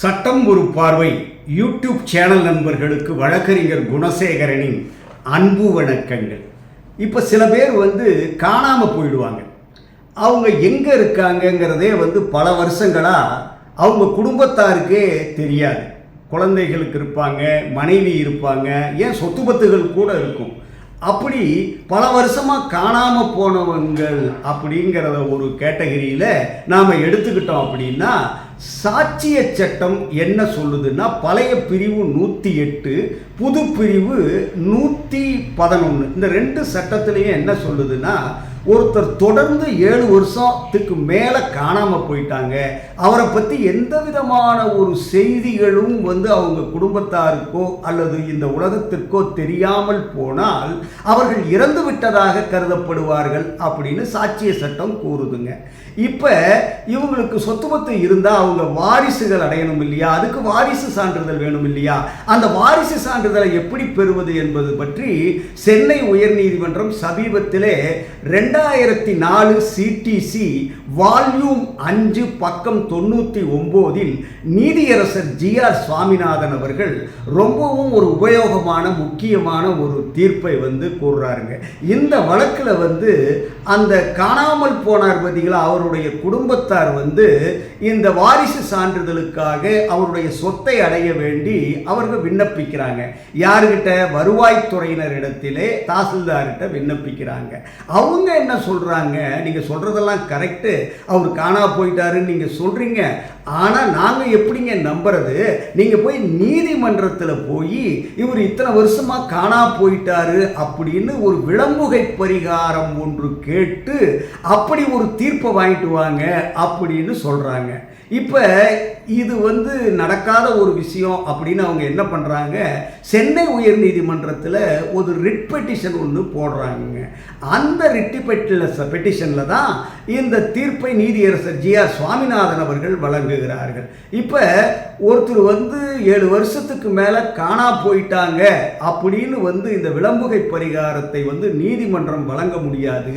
சட்டம் ஒரு பார்வை. யூடியூப் சேனல் நண்பர்களுக்கு வழக்கறிஞர் குணசேகரனின் அன்பு வணக்கங்கள். இப்போ சில பேர் வந்து காணாமல் போயிடுவாங்க. அவங்க எங்கே இருக்காங்கங்கிறதே வந்து பல வருஷங்களாக அவங்க குடும்பத்தாருக்கே தெரியாது. குழந்தைகளுக்கு இருப்பாங்க மனைவி இருப்பாங்க ஏன் சொத்து பத்துகள் கூட இருக்கும். அப்படி பல வருஷமாக காணாமல் போனவங்கள் அப்படிங்கிறத ஒரு கேட்டகரியில் நாம் எடுத்துக்கிட்டோம் அப்படின்னா சாட்சிய சட்டம் என்ன சொல்லுதுன்னா பழைய பிரிவு நூற்றி எட்டு புது பிரிவு நூற்றி பதினொன்று இந்த ரெண்டு சட்டத்திலையும் என்ன சொல்லுதுன்னா ஒருத்தர் தொடர்ந்து ஏழு வருஷத்துக்கு மேலே காணாமல் போயிட்டாங்க. அவரை பற்றி எந்த விதமான ஒரு செய்திகளும் வந்து அவங்க குடும்பத்தாருக்கோ அல்லது இந்த உலகத்திற்கோ தெரியாமல் போனால் அவர்கள் இறந்து விட்டதாக கருதப்படுவார்கள் அப்படின்னு சாட்சிய சட்டம் கூறுதுங்க. இப்போ இவங்களுக்கு சொத்து பத்து இருந்தால் அவங்க வாரிசுகள் அடையணும் இல்லையா? அதுக்கு வாரிசு சான்றிதழ் வேணும் இல்லையா? அந்த வாரிசு சான்றிதழ் எப்படி பெறுவது என்பது பற்றி சென்னை உயர்நீதிமன்றம் சமீபத்திலே ரெண்டாயிரத்தி நாலு சிடிசி வால்யூம் அஞ்சு பக்கம் தொண்ணூற்றி ஒம்போதில் நீதியரசர் ஜி ஆர் சுவாமிநாதன் அவர்கள் ரொம்பவும் ஒரு உபயோகமான முக்கியமான ஒரு தீர்ப்பை வந்து கூறுறாருங்க. இந்த வழக்கில் வந்து அந்த காணாமல் போனார் பார்த்தீங்களா அவருடைய குடும்பத்தார் வந்து இந்த வாரிசு சான்றிதழுக்காக அவருடைய சொத்தை அடைய வேண்டி அவர்கள் விண்ணப்பிக்கிறாங்க. யாருக்கிட்ட வருவாய்த்துறையினரிடத்திலே தாசில்தார்கிட்ட விண்ணப்பிக்கிறாங்க. அவங்க என்ன சொல்கிறாங்க நீங்கள் சொல்கிறதெல்லாம் கரெக்டு அவர் காணா போயிட்டாருன்னு நீங்கள் சொல்கிறீங்க ஆனால் நாங்கள் எப்படிங்க நம்புறது? நீங்கள் போய் நீதிமன்றத்தில் போய் இவர் இத்தனை வருஷமாக காணா போயிட்டாரு அப்படின்னு ஒரு விளம்புகை பரிகாரம் ஒன்று கேட்டு அப்படி ஒரு தீர்ப்பை வாங்கிட்டு வாங்க அப்படின்னு சொல்கிறாங்க இப்போ இது வந்து நடக்காத ஒரு விஷயம் அப்படின்னு அவங்க என்ன பண்ணுறாங்க சென்னை உயர்நீதிமன்றத்தில் ஒரு ரிட் பெட்டிஷன் ஒன்று போடுறாங்க அந்த ரிட்டி பெட்டிஷனில் தான் இந்த தீர்ப்பை நீதியரசர் ஜி ஆர் சுவாமிநாதன் அவர்கள் வழங்குகிறார்கள். இப்போ ஒருத்தர் வந்து ஏழு வருஷத்துக்கு மேலே காணா போயிட்டாங்க அப்படின்னு வந்து இந்த விளம்புகை பரிகாரத்தை வந்து நீதிமன்றம் வழங்க முடியாது.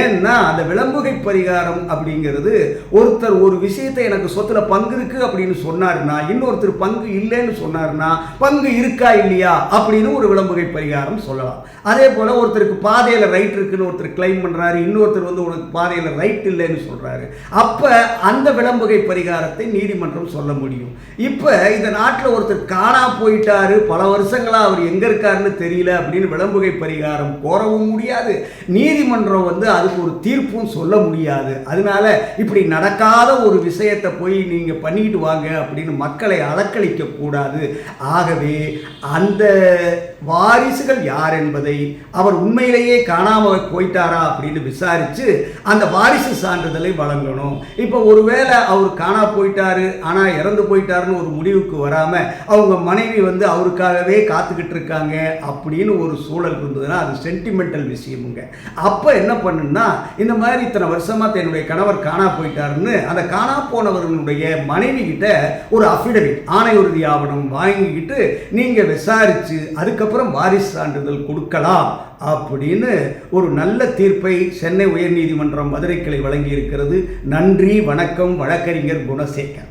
ஏன்னா அந்த விளம்புகை பரிகாரம் அப்படிங்கிறது ஒருத்தர் ஒரு விஷயத்தை எனக்கு சொத்துல பங்கு இருக்கு அப்படின்னு சொன்னாருன்னா இன்னொருத்தர் பங்கு இல்லைன்னு சொன்னாருன்னா பங்கு இருக்கா இல்லையா அப்படின்னு ஒரு விளம்புகை பரிகாரம் சொல்லலாம். அதே போல ஒருத்தருக்கு பாதையில் ரைட் இருக்குன்னு ஒருத்தர் கிளைம் பண்றாரு இன்னொருத்தர் வந்து உனக்கு பாதையில் ரைட் இல்லைன்னு சொல்றாரு. அப்ப அந்த விளம்புகை பரிகாரத்தை நீதிமன்றம் சொல்ல முடியும். இப்போ இந்த நாட்டில் ஒருத்தர் காணா போயிட்டாரு பல வருஷங்களா அவர் எங்க இருக்காருன்னு தெரியல அப்படின்னு விளம்புகை பரிகாரம் கோரவும் முடியாது. நீதிமன்றம் வந்து அதுக்கு ஒரு தீர்ப்பும் சொல்ல முடியாது. அதனால இப்படி நடக்காத ஒரு விஷயத்தை போய் நீங்க பண்ணிட்டு வாங்க அப்படின்னு மக்களை அலக்களிக்கக்கூடாது ஆகவே அந்த வாரிசுகள் யார் என்பதை அவர் உண்மையிலேயே காணாமல் போயிட்டாரா அப்படின்னு விசாரித்து அந்த வாரிசு சான்றிதழை வழங்கணும். இப்போ ஒருவேளை அவர் காணா போயிட்டாரு ஆனால் இறந்து போயிட்டாருன்னு ஒரு முடிவுக்கு வராமல் அவங்க மனைவி வந்து அவருக்காகவே காத்துக்கிட்டு இருக்காங்க அப்படின்னு ஒரு சூழல் இருந்ததுன்னா அது சென்டிமெண்டல் விஷயமுங்க. அப்போ என்ன பண்ணுன்னா இந்த மாதிரி இத்தனை வருஷமாக தன்னுடைய கணவர் காணா போயிட்டாருன்னு அந்த காணா அவர்களுடைய மனைவி கிட்ட ஒரு அஃபிடவிட் ஆணையுறுதி ஆவணம் வாங்கிக்கிட்டு நீங்கள் விசாரித்து அதுக்கப்புறம் வாரிசு சான்றிதழ் கொடுக்கலாம் அப்படின்னு ஒரு நல்ல தீர்ப்பை சென்னை உயர்நீதிமன்றம் மதுரை கிளை வழங்கியிருக்கிறது. நன்றி வணக்கம் வழக்கறிஞர் குணசேகர்.